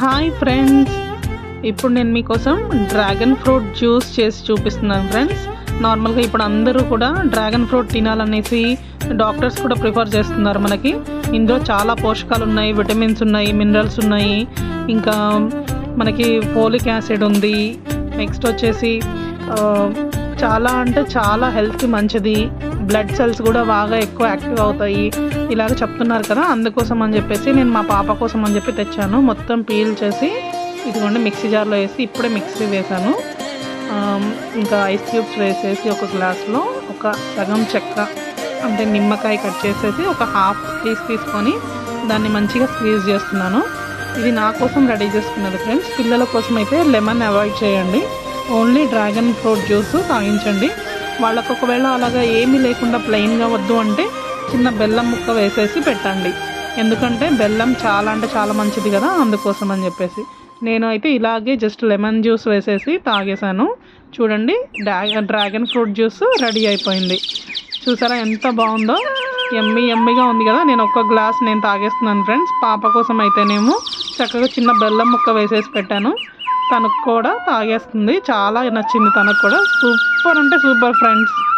Hi friends. ఇప్పుడు నేను మీకోసం డ్రాగన్ ఫ్రూట్ జ్యూస్ చేసి చూపిస్తున్నాను ఫ్రెండ్స్. నార్మల్గా ఇప్పుడు అందరూ కూడా డ్రాగన్ ఫ్రూట్ తినాలనేసి డాక్టర్స్ కూడా ప్రిఫర్ చేస్తున్నారు మనకి. ఇందులో చాలా పోషకాలు ఉన్నాయి విటమిన్స్ ఉన్నాయి మినరల్స్ ఉన్నాయి. ఇంకా మనకి ఫోలిక్ యాసిడ్ ఉంది. నెక్స్ట్ వచ్చేసి చాలా అంటే చాలా హెల్త్కి మంచిది. బ్లడ్ సెల్స్ కూడా బాగా ఎక్కువ యాక్టివ్ అవుతాయి. ఇలాగ చెప్తున్నారు కదా అందుకోసం అని చెప్పేసి నేను మా పాప కోసం అని చెప్పి తెచ్చాను. మొత్తం పీల్ చేసి ఇదిగోండి మిక్సీ జార్లో వేసి ఇప్పుడే మిక్సీ వేసాను ఇంకా ఐస్ క్యూబ్స్ వేసేసి ఒక గ్లాస్లో ఒక సగం చెక్క అంటే నిమ్మకాయ కట్ చేసేసి ఒక హాఫ్ పీస్ తీసుకొని దాన్ని మంచిగా స్క్వీజ్ చేస్తున్నాను. ఇది నా కోసం రెడీ చేసుకున్నది ఫ్రెండ్స్. పిల్లల కోసం అయితే లెమన్ అవాయిడ్ చేయండి. ఓన్లీ డ్రాగన్ ఫ్రూట్ జ్యూస్ తాగించండి వాళ్ళకు ఒకవేళ అలాగా ఏమీ లేకుండా ప్లెయిన్గా వద్దు అంటే చిన్న బెల్లం ముక్క వేసేసి పెట్టండి. ఎందుకంటే బెల్లం చాలా అంటే చాలా మంచిది కదా అందుకోసం అని చెప్పేసి. నేను అయితే ఇలాగే జస్ట్ లెమన్ జ్యూస్ వేసేసి తాగేశాను. చూడండి డ్రా డ్రాగన్ ఫ్రూట్ జ్యూస్ రెడీ అయిపోయింది. చూసారా ఎంత బాగుందో? ఎమ్మి ఎమ్మిగా ఉంది కదా. నేను ఒక్క గ్లాస్ నేను తాగేస్తున్నాను ఫ్రెండ్స్ పాప కోసం అయితేనేమో చక్కగా చిన్న బెల్లం ముక్క వేసేసి పెట్టాను. తనకు కూడా తాగేస్తుంది. చాలా నచ్చింది తనకు కూడా. సూపర్ అంటే సూపర్ ఫ్రెండ్స్.